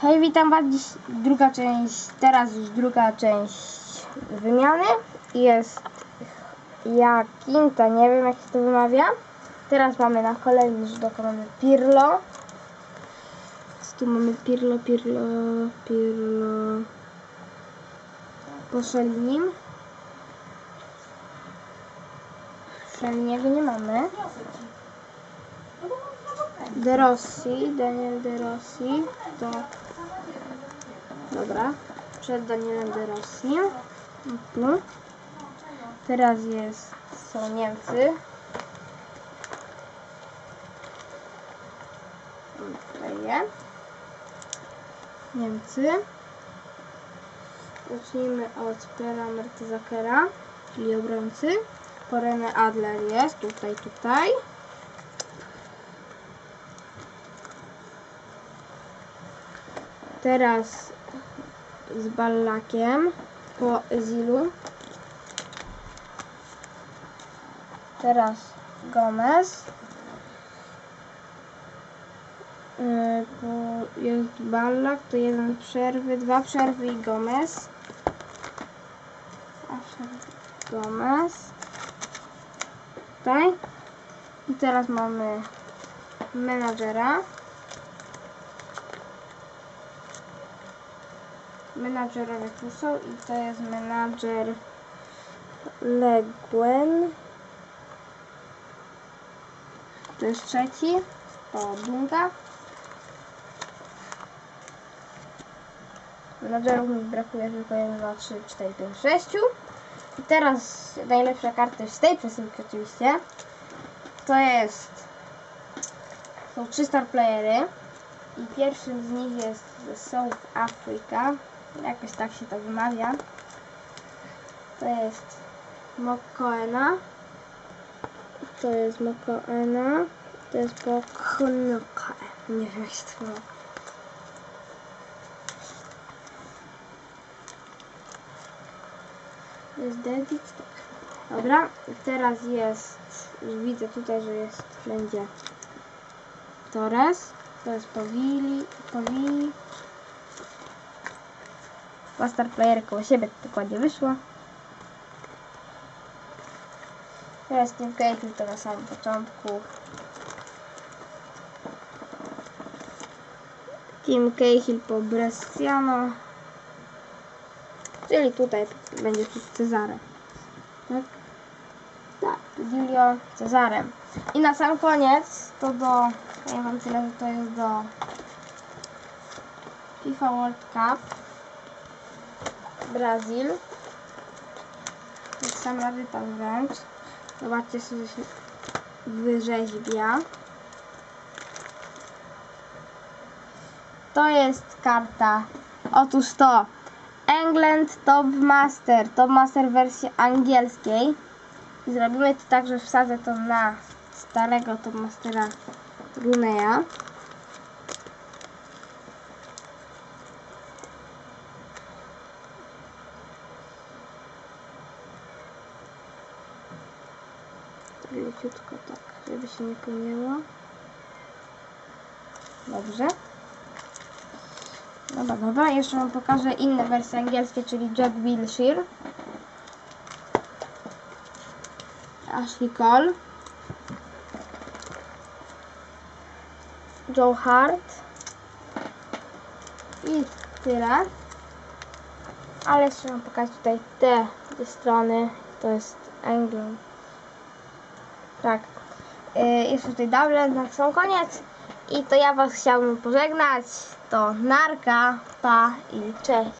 Hej, witam was dziś druga część, teraz już druga część wymiany. Jest Jakinta, nie wiem jak się to wymawia. Teraz mamy na kolejny rzut oka mamy Pirlo. Co tu mamy Pirlo, Pirlo, Pirlo. Po Szelinim. Szeliniego nie mamy. De Rossi, Daniel De Rossi, to dobra, przed Danielem De Rossi, tu, teraz jest, są Niemcy, je, Niemcy, zacznijmy od Pera Mertezakera, czyli obrońcy, Porene Adler jest, tutaj, tutaj, Teraz z Ballakiem po Zilu. Teraz Gomez. Po- Jest Ballak, to jeden przerwy, dwa przerwy i Gomez. Gomez. Tutaj. I teraz mamy menadżera. Menadżerowie tu są i to jest menadżer Leguen. To jest trzeci, to Dunga. Menadżerów mi brakuje tylko 1, 2, 3, 4, 5, 6. I teraz najlepsza karta z tej przesyłki oczywiście. To jest są trzy star playery. I pierwszym z nich jest South Africa. Jakoś tak się to wymawia. To jest Mokoena. To jest Mokoena. To jest Poknuka. Nie wiem jak się to. To jest Dedit. Dobra, teraz jest, widzę tutaj, że jest wszędzie Torres. To jest Powili, Powili. Dwa star playery koło siebie, to dokładnie wyszło. Teraz Team Cahill to na samym początku. Team Cahill po Bresciano. Czyli tutaj będzie tu Cezarem. Tak? Tak, Giulio Cezarem. I na sam koniec to do, ja wam tyle, że to jest do FIFA World Cup Brazil. To jest sama ryta wręcz. Zobaczcie sobie się wyrzeźbia. To jest karta. Otóż to England Top Master. Top Master w wersji angielskiej. Zrobimy to tak, że wsadzę to na starego Top Mastera Runeya. Leciutko tak, żeby się nie pomyliło. Dobrze. Dobra, dobra. Jeszcze wam pokażę inne wersje angielskie, czyli Jack Wilshere. Ashley Cole. Joe Hart. I tyle. Ale jeszcze wam pokażę tutaj te, te strony. To jest England. Tak. Yy, jeszcze tutaj double na sam koniec. I to ja was chciałbym pożegnać. To narka, pa i cześć.